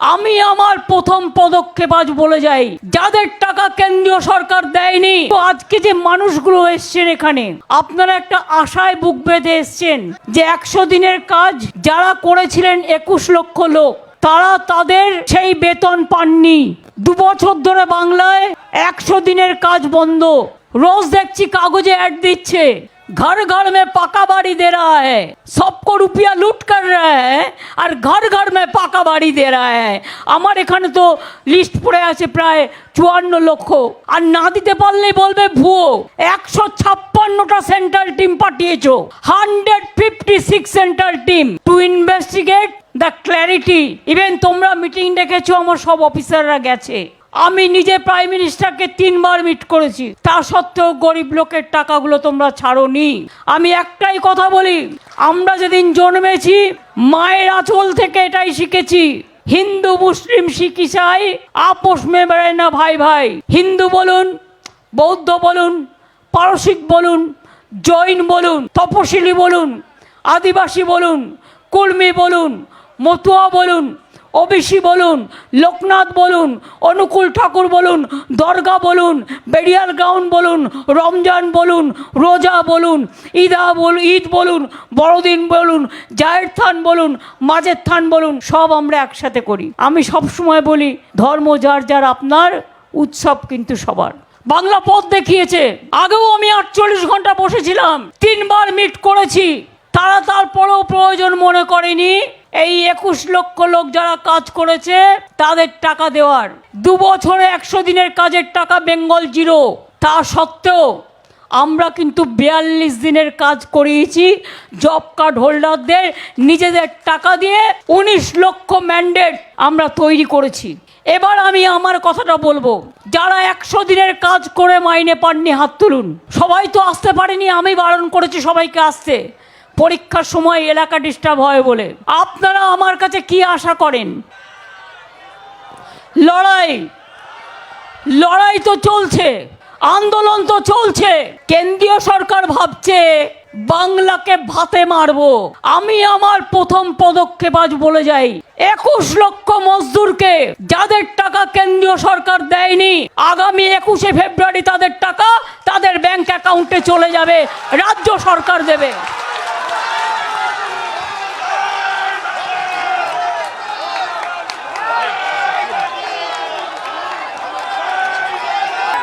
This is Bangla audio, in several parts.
আমি আমার প্রথম পদক্ষেপ আজ বলে যাই। যাদের টাকা কেন্দ্রীয় সরকার দেয়নি, তো আজকে যে মানুষগুলো এসছেন এখানে, আপনারা একটা আশায় বুক বেঁধে এসছেন যে একশো দিনের কাজ যারা করেছিলেন একুশ লক্ষ লোক, তারা তাদের সেই বেতন পাননি। দু বছর ধরে বাংলায় একশো দিনের কাজ বন্ধ। রোজ দেখছি কাগজে অ্যাড দিচ্ছে। घर घर में पका बाड़ी दे रहा है सबको रुपया लूट कर रहा है আর ঘর ঘর মে পাকা বাড়ি দে रहा है আমার এখানে তো লিস্ট পড়ে আছে প্রায় চুয়ান্ন লক্ষ আর না দিতে পারলেই বলবে ভুয়ো একশো ছাপ্পান্নটা central team পাঠিয়েছো hundred fifty six central team to investigate the clarity even তোমরা মিটিং ডেকেছো আমার সব অফিসাররা গেছে আমি নিজে প্রাইম মিনিস্টারকে তিনবার মিট করেছি। তা সত্ত্বেও গরিব লোকের টাকাগুলো তোমরা ছাড়োনি। আমি একটাই কথা বলি, আমরা যেদিন জন্মেছি, মায়ের আঁচল থেকে এটাই শিখেছি, হিন্দু, মুসলিম, শিখ, ইসাই, আপোষ মে বেড়ায় না ভাই ভাই। হিন্দু বলুন, বৌদ্ধ বলুন, পারসিক বলুন, জৈন বলুন, তপশিলি বলুন, আদিবাসী বলুন কুর্মি বলুন, মতুয়া বলুন ওবিসি বলুন, লোকনাথ বলুন, অনুকূল ঠাকুর বলুন, দরগা বলুন বেরিয়াল গ্রাউন্ড বলুন, রমজান বলুন, রোজা বলুন, ঈদা বল, ঈদ বলুন, বড়দিন বলুন জায়ের থান বলুন মাঝের থান বলুন, সব আমরা একসাথে করি। আমি সব সময় বলি, ধর্ম যার যার আপনার, উৎসব কিন্তু সবার। বাংলা পথ দেখিয়েছে, আগেও আমি আটচল্লিশ ঘণ্টা বসেছিলাম, তিনবার মিট করেছি, তারা তারপরেও প্রয়োজন মনে করেনি এই একুশ লক্ষ লোক যারা কাজ করেছে, তাদের টাকা দেওয়ার। দু বছরে একশো দিনের কাজের টাকা বেঙ্গল জিরো। তা সত্ত্বেও আমরা কিন্তু বিয়াল্লিশ দিনের কাজ করিয়েছি, জব কার্ড হোল্ডারদের নিজেদের টাকা দিয়ে উনিশ লক্ষ ম্যান্ডেট আমরা তৈরি করেছি। এবার আমি আমার কথাটা বলব, যারা একশো দিনের কাজ করে মাইনে পাননি, হাত তুলুন। সবাই তো আসতে পারেনি, আমি বারণ করেছি সবাইকে আসতে। পরীক্ষার সময় এলাকা ডিস্টার্ব হয় বলে। আপনারা আমার কাছে কি আশা করেন? লড়াই। লড়াই তো চলছে, আন্দোলন তো চলছে। কেন্দ্রীয় সরকার ভাবছে, বাংলাকে ভাতে মারবো। আমি আমার প্রথম পদক্ষেপ আজ বলে যাই, একুশ লক্ষ মজদুরকে যাদের টাকা কেন্দ্রীয় সরকার দেয়নি, আগামী একুশে ফেব্রুয়ারি তাদের টাকা তাদের ব্যাংক অ্যাকাউন্টে চলে যাবে, রাজ্য সরকার দেবে।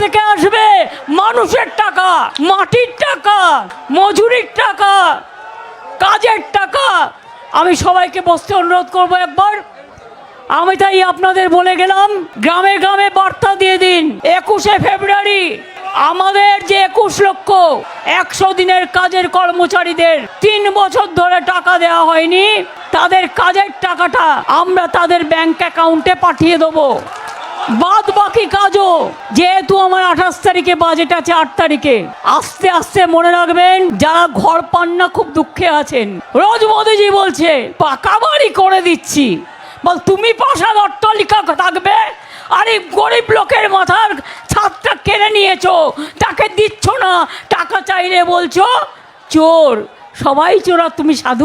থেকে আসবে মানুষের টাকা, মাটির টাকা, মজুরির টাকা, কাজের টাকা। আমি সবাইকে বসতে অনুরোধ করব একবার। আমি তাই আপনাদের বলে গেলাম, গ্রামে গ্রামে বার্তা দিয়ে দিন। একুশে ফেব্রুয়ারি আমাদের যে একুশ লক্ষ একশো দিনের কাজের কর্মচারীদের তিন বছর ধরে টাকা দেওয়া হয়নি, তাদের কাজের টাকাটা আমরা তাদের ব্যাংক অ্যাকাউন্টে পাঠিয়ে দেবো। বাদ বাকি কাজও যেহেতু আমার আঠাশ তারিখে, বাজেট আছে আট তারিখে। আস্তে আস্তে মনে রাখবেন, যারা ঘর পান না, খুব দুঃখে আছেন। রোজ মোদিজি বলছে, পাকা বাড়ি করে দিচ্ছি। বল, তুমি পাশার অট্টালিকা থাকবে, আরে গরিব লোকের মাথার ছাদটা কেড়ে নিয়েছো। তাকে দিচ্ছ না, টাকা চাইলে বলছো, চোর, সবাই চোর তুমি সাধু।